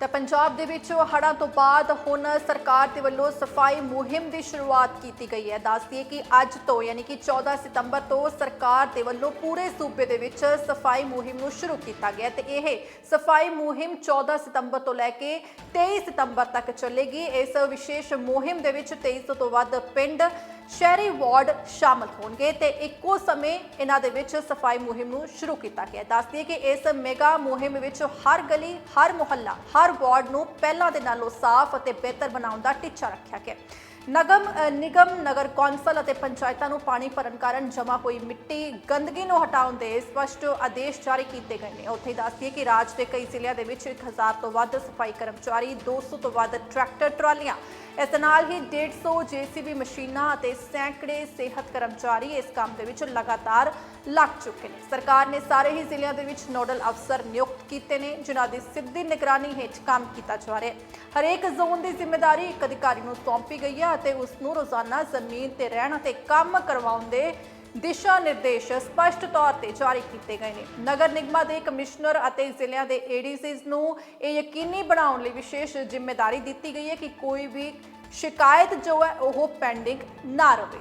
ਤਾਂ ਪੰਜਾਬ ਦੇ ਵਿੱਚ ਹੜ੍ਹਾਂ ਤੋਂ ਬਾਅਦ ਹੁਣ ਸਰਕਾਰ ਦੇ ਵੱਲੋਂ ਸਫ਼ਾਈ ਮੁਹਿੰਮ ਦੀ ਸ਼ੁਰੂਆਤ ਕੀਤੀ ਗਈ ਹੈ। ਦੱਸਦੀਏ ਕਿ ਅੱਜ ਤੋਂ ਯਾਨੀ ਕਿ 14 ਸਤੰਬਰ ਤੋਂ ਸਰਕਾਰ ਦੇ ਵੱਲੋਂ ਪੂਰੇ ਸੂਬੇ ਦੇ ਵਿੱਚ ਸਫ਼ਾਈ ਮੁਹਿੰਮ ਨੂੰ ਸ਼ੁਰੂ ਕੀਤਾ ਗਿਆ ਤੇ ਇਹ ਸਫ਼ਾਈ ਮੁਹਿੰਮ 14 ਸਤੰਬਰ ਤੋਂ ਲੈ ਕੇ 23 ਸਤੰਬਰ ਤੱਕ ਚੱਲੇਗੀ। ਇਸ ਵਿਸ਼ੇਸ਼ ਮੁਹਿੰਮ ਦੇ ਵਿੱਚ 23 ਤੋਂ ਵੱਧ ਪਿੰਡ ਸ਼ਹਿਰੀ ਵਾਰਡ ਸ਼ਾਮਲ ਹੋਣਗੇ ਤੇ ਇੱਕੋ ਸਮੇਂ ਇਹਨਾਂ ਦੇ ਵਿੱਚ ਸਫ਼ਾਈ ਮੁਹਿੰਮ ਨੂੰ ਸ਼ੁਰੂ ਕੀਤਾ ਗਿਆ। ਦੱਸਦੀਏ ਕਿ ਇਸ ਮੈਗਾ ਮੁਹਿੰਮ ਵਿੱਚ ਹਰ ਗਲੀ, ਹਰ ਮੁਹੱਲਾ, ਹਰ ਵਾਰਡ ਨੂੰ ਪਹਿਲਾਂ ਦੇ ਨਾਲੋਂ ਸਾਫ਼ ਅਤੇ ਬਿਹਤਰ ਬਣਾਉਣ ਦਾ ਟੀਚਾ ਰੱਖਿਆ ਗਿਆ। ਨਗਮ ਨਿਗਮ, ਨਗਰ ਕੌਂਸਲ ਅਤੇ ਪੰਚਾਇਤਾਂ ਨੂੰ ਪਾਣੀ ਭਰਨ ਕਾਰਨ ਜਮ੍ਹਾਂ ਹੋਈ ਮਿੱਟੀ ਗੰਦਗੀ ਨੂੰ ਹਟਾਉਣ ਦੇ ਸਪਸ਼ਟ ਆਦੇਸ਼ ਜਾਰੀ ਕੀਤੇ ਗਏ ਨੇ। ਉੱਥੇ ਹੀ ਦੱਸਦੀਏ ਕਿ ਰਾਜ ਦੇ ਕਈ ਜ਼ਿਲ੍ਹਿਆਂ ਦੇ ਵਿੱਚ 1000 ਤੋਂ ਵੱਧ ਸਫ਼ਾਈ ਕਰਮਚਾਰੀ 200 ਤੋਂ ਵੱਧ ਟਰੈਕਟਰ, ਟਰਾਲੀਆਂ, ਇਸ ਨਾਲ ਹੀ 150 ਜੀਸੀਬੀ ਮਸ਼ੀਨਾਂ ਅਤੇ ਸੈਂਕੜੇ ਸਿਹਤ ਕਰਮਚਾਰੀ ਇਸ ਕੰਮ ਦੇ ਵਿੱਚ ਲਗਾਤਾਰ ਲੱਗ ਚੁੱਕੇ ਨੇ। ਸਰਕਾਰ ਨੇ ਸਾਰੇ ਹੀ ਜ਼ਿਲ੍ਹਿਆਂ ਦੇ ਵਿੱਚ ਨੋਡਲ ਅਫਸਰ ਨਿਯੁਕਤ ਕੀਤੇ ਨੇ, ਜਿਨ੍ਹਾਂ ਦੀ ਸਿੱਧੀ ਨਿਗਰਾਨੀ ਹੇਠ ਕੰਮ ਕੀਤਾ ਜਾ ਰਿਹਾ ਹੈ। ਹਰੇਕ ਜ਼ੋਨ ਦੀ ਜ਼ਿੰਮੇਵਾਰੀ ਇੱਕ ਅਧਿਕਾਰੀ ਨੂੰ ਸੌਂਪੀ ਗਈ ਹੈ ਅਤੇ ਉਸ ਨੂੰ ਰੋਜ਼ਾਨਾ ਜ਼ਮੀਨ ਤੇ ਰਹਿਣ ਅਤੇ ਕੰਮ ਕਰਵਾਉਣ ਦੇ ਦਿਸ਼ਾ ਨਿਰਦੇਸ਼ ਸਪਸ਼ਟ ਤੌਰ ਤੇ ਜਾਰੀ ਕੀਤੇ ਗਏ ਨੇ। ਨਗਰ ਨਿਗਮਾਂ ਦੇ ਕਮਿਸ਼ਨਰ ਅਤੇ ਜ਼ਿਲ੍ਹਿਆਂ ਦੇ ਏਡੀਸੀਜ਼ ਨੂੰ ਇਹ ਯਕੀਨੀ ਬਣਾਉਣ ਲਈ ਵਿਸ਼ੇਸ਼ ਜ਼ਿੰਮੇਵਾਰੀ ਦਿੱਤੀ ਗਈ ਹੈ ਕਿ ਕੋਈ ਵੀ ਸ਼ਿਕਾਇਤ ਜੋ ਹੈ ਉਹ ਪੈਂਡਿੰਗ ਨਾ ਰਹੇ।